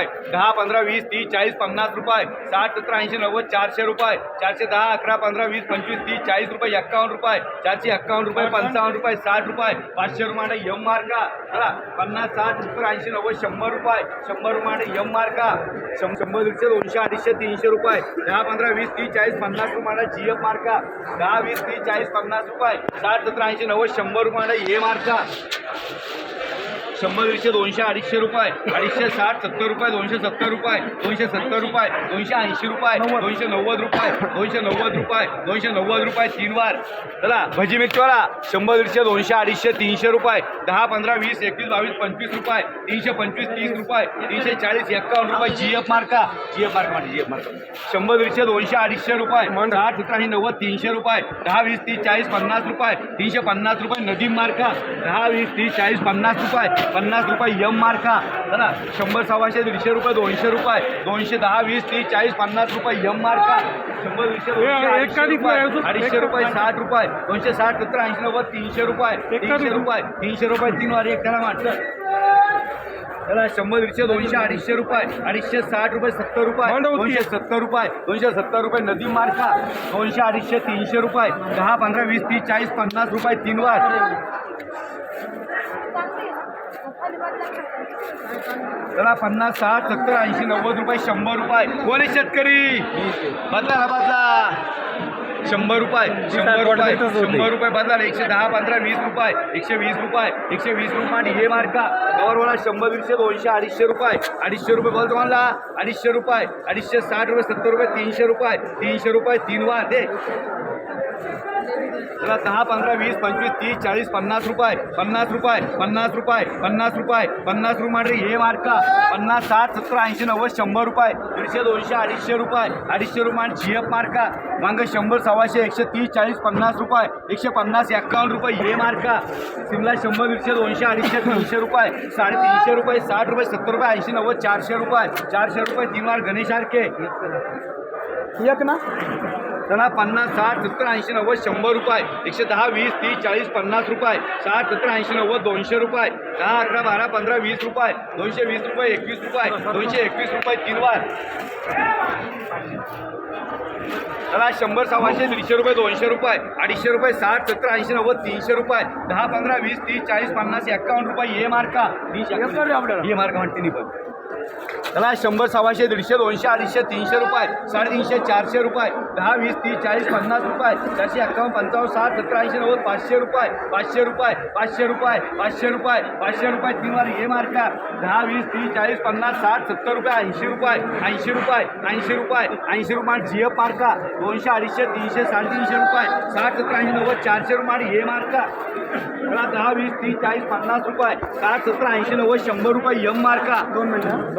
रुपये. दहा पंधरा वीस तीस चाळीस पन्नास रुपये. साठ सतरा ऐंशी नव्वद चारशे रुपये. चारशे दहा अकरा पंधरा वीस पंचवीस तीस चाळीस रुपये एक्कावन्न रुपये. चारशे एक्कावन्न रुपये पंचावन्न रुपये साठ रुपये. पाचशे रुपये यम मार्का. चला पन्नास साठ सत्तर ऐंशी नव्वद शंभर रुपये. शंभर रुपये यम मार्का. शं- शंभर दीडशे दोनशे अडीचशे तीनशे रुपये. दहा पंधरा वीस तीस चाळीस पन्नास रुपये जी एफ मार्का. दहा वीस तीस चाळीस पन्नास रुपये. साठ सतरा ऐंशी नव्वद शंभर रुपये ए मार्का. शंभर दीडशे दोनशे अडीचशे रुपये अडीचशे साठ सत्तर रुपये दोनशे सत्तर रुपये दोनशे सत्तर रुपये दोनशे ऐंशी रुपये दोनशे नव्वद रुपये दोनशे नव्वद रुपये दोनशे नव्वद रुपये तीन वार चला भजी मिरचीवाला शंभर दीडशे दोनशे अडीचशे तीनशे रुपये दहा पंधरा वीस एकवीस बावीस पंचवीस रुपये तीनशे पंचवीस तीस रुपये तीनशे चाळीस एक्कावन्न रुपये जी एफ मार्का जी एफ मार्का जी एफ मार्का. शंभर दीडशे दोनशे अडीचशे रुपये सतरा आणि नव्वद तीनशे रुपये दहा वीस तीस चाळीस पन्नास रुपये तीनशे पन्नास रुपये नदीम मार्का दहा वीस तीस चाळीस पन्नास रुपये पन्नास रुपये यम मार्का. चला शंभर सव्वाशे दीडशे रुपये दोनशे रुपये दोनशे दहा वीस तीस चाळीस पन्नास रुपये यम मार्का. शंभर हे अडीचशे रुपये, साठ रुपये दोनशे साठ सत्तर ऐंशी नव्वद तीनशे रुपये तीनशे रुपये. तीनशे रुपये तीन वारी एक त्याला म्हटलं त्याला शंभर दीडशे दोनशे अडीचशे रुपये अडीचशे साठ रुपये सत्तर रुपये दोनशे सत्तर रुपये दोनशे सत्तर रुपये नदी मार्का. दोनशे अडीचशे तीनशे रुपये दहा पंधरा वीस तीस चाळीस पन्नास रुपये तीन वार. त्याला पन्नास साठ सत्तर ऐंशी नव्वद रुपये शंभर रुपये. कोण आहे शेतकरी? बदला ना बदला. शंभर रुपये शंभर रुपये शंभर रुपये बदला एकशे दहा पंधरा वीस रुपये एकशे वीस रुपये एकशे वीस रुपये आणि हे मार्का. गवरवाला शंभर दीडशे दोनशे अडीचशे रुपये. अडीचशे रुपये बोलतो मला. अडीचशे रुपये अडीचशे साठ रुपये सत्तर रुपये तीनशे रुपये तीनशे रुपये तीन वार दे त्याला दहा पंधरा वीस पंचवीस तीस चाळीस पन्नास रुपये पन्नास रुपये पन्नास रुपये पन्नास रुपये पन्नास रुपये हे मार्का. पन्नास साठ सत्तर ऐंशी नव्वद शंभर रुपये दीडशे दोनशे अडीचशे रुपये अडीचशे रुपये जी एफ मार्का. मांग शंभर सव्वाशे एकशे तीस चाळीस पन्नास रुपये एकशे पन्नास एक्कावन्न रुपये हे मार्का. सिमला शंभर दीडशे दोनशे अडीचशे तीनशे रुपये साडेतीनशे रुपये साठ रुपये सत्तर रुपये ऐंशी नव्वद चारशे रुपये चारशे रुपये तीन वार गणेश आरके. एक ना? त्याला पन्नास साठ सत्तर ऐंशी नव्वद शंभर रुपये. एकशे दहा वीस तीस चाळीस पन्नास रुपये. साठ सत्तर ऐंशी नव्वद दोनशे रुपये. दहा अकरा बारा पंधरा वीस रुपये. दोनशे वीस रुपये एकवीस रुपये. दोनशे एकवीस रुपये तीन वार. त्याला शंभर सव्वाशे दीडशे रुपये दोनशे रुपये. अडीचशे रुपये साठ सत्तर ऐंशी नव्वद तीनशे रुपये. दहा पंधरा वीस तीस चाळीस पन्नास एक्कावन्न रुपये. हे मार्का हे मार्का म्हणते नी पण? त्याला शंभर सव्वाशे दीडशे दोनशे अडीचशे तीनशे रुपये साडेतीनशे चारशे रुपये दहा वीस तीस चाळीस पन्नास रुपये चारशे एक्कावन्न पंचावन्न साठ सत्तर ऐंशी नव्वद पाचशे रुपये पाचशे रुपये पाचशे रुपये पाचशे रुपये पाचशे रुपये तीन वार हे मार्का दहा वीस तीस चाळीस पन्नास साठ सत्तर रुपये ऐंशी रुपये ऐंशी रुपये ऐंशी रुपये ऐंशी रुपये जी एफ मार्का दोनशे अडीचशे तीनशे साडेतीनशे रुपये साठ सत्तर ऐंशी नव्वद चारशे रुपये हे मार्का दहा वीस तीस चाळीस पन्नास रुपये साठ सत्तर ऐंशी नव्वद शंभर रुपये यम मार्का दोन मिनिटं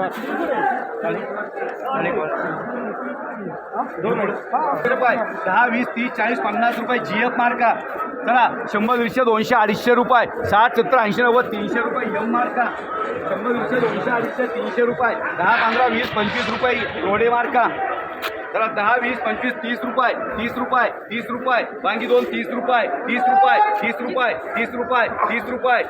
रुपये. दहा वीस तीस चाळीस पन्नास रुपये जी एफ मार्का चला शंभर दीडशे दोनशे अडीचशे रुपये. साठ सत्तर ऐंशी नव्वद तीनशे रुपये यम मार्का शंभर दीडशे दोनशे अडीचशे तीनशे रुपये. दहा पंधरा वीस पंचवीस रुपये रोडे मार्का चला दहा वीस पंचवीस तीस रुपये तीस रुपये तीस रुपये. वांगी दोन तीस रुपये तीस रुपये तीस रुपये तीस रुपये तीस रुपये.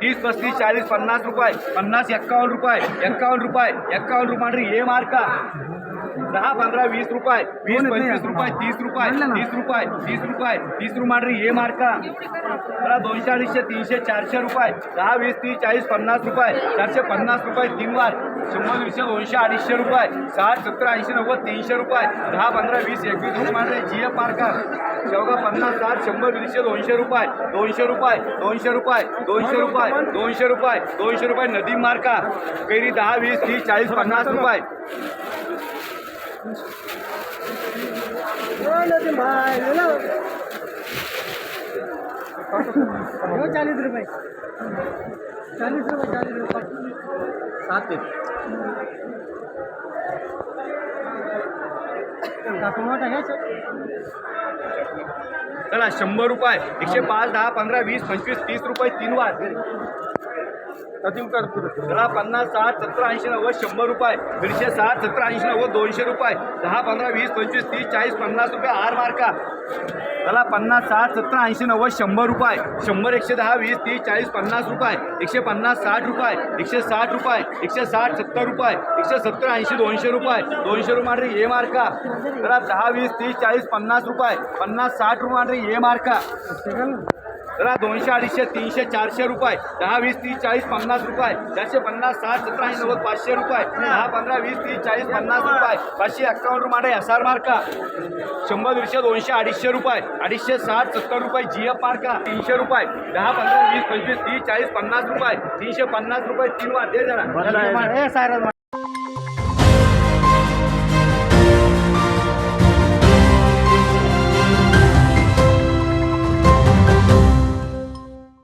तीस पस्तीस चाळीस पन्नास रुपये पन्नास एक्कावन्न रुपये एक्कावन्न रुपये एक्कावन्न रुपये हे मार्का. दहा पंधरा वीस रुपये. वीस पंचवीस रुपये तीस रुपये तीस रुपये तीस रुपये तीस रुपये हे मार्का. मला दोनशे अडीचशे तीनशे चारशे रुपये. दहा वीस तीस चाळीस पन्नास रुपये. चारशे पन्नास रुपये तीन वार. शंभर दीडशे दोनशे अडीचशे रुपये. साठ सत्तर ऐंशी नव्वद तीनशे रुपये. दहा पंधरा वीस एकवीस रुपये जी एफ़ मार्का. शेवगा पन्नास साठ शंभर दीडशे दोनशे रुपये. दोनशे रुपये दोनशे रुपये दोनशे रुपये दोनशे रुपये दोनशे रुपये नदी मार्का. कैरी दहा वीस तीस चाळीस पन्नास रुपये. चालीस रुपये चालीस रुपये चालीस रुपये सात मोठा घ्यायचं चला शंभर रुपये एकशे पाच दहा पंधरा वीस पंचवीस तीस रुपये तीन वार दहा पन्नास साठ सत्तर ऐंशी नव्वद शंभर रुपये. दीडशे साठ सत्तर ऐंशी नव्वद दोनशे रुपये. दहा पंधरा वीस पंचवीस तीस चाळीस पन्नास रुपये आर मार्का. त्याला पन्नास साठ सत्तर ऐंशी नव्वद शंभर रुपये. शंभर एकशे दहा वीस तीस चाळीस पन्नास रुपये. एकशे पन्नास साठ रुपये. एकशे साठ रुपये. एकशे साठ सत्तर रुपये. एकशे सत्तर ऐंशी दोनशे रुपये. दोनशे रुपये ए मार्का. त्याला दहा वीस तीस चाळीस पन्नास रुपये. पन्नास साठ रुपये ए मार्का. जरा दोनशे अडीचशे तीनशे चारशे रुपये. दहा वीस तीस चाळीस पन्नास रुपये. चारशे पन्नास साठ सतरा ऐंशी नव्वद पाचशे रुपये. दहा पंधरा वीस तीस चाळीस पन्नास रुपये. पाचशे अक्कावन्न रुपये एस आर मार्का. शंभर दीडशे दोनशे अडीचशे रुपये. अडीचशे साठ सत्तर रुपये जी एफ मार्का. तीनशे रुपये. दहा पंधरा वीस पंचवीस तीस चाळीस पन्नास रुपये. तीनशे पन्नास रुपये तीन वार दे जरा.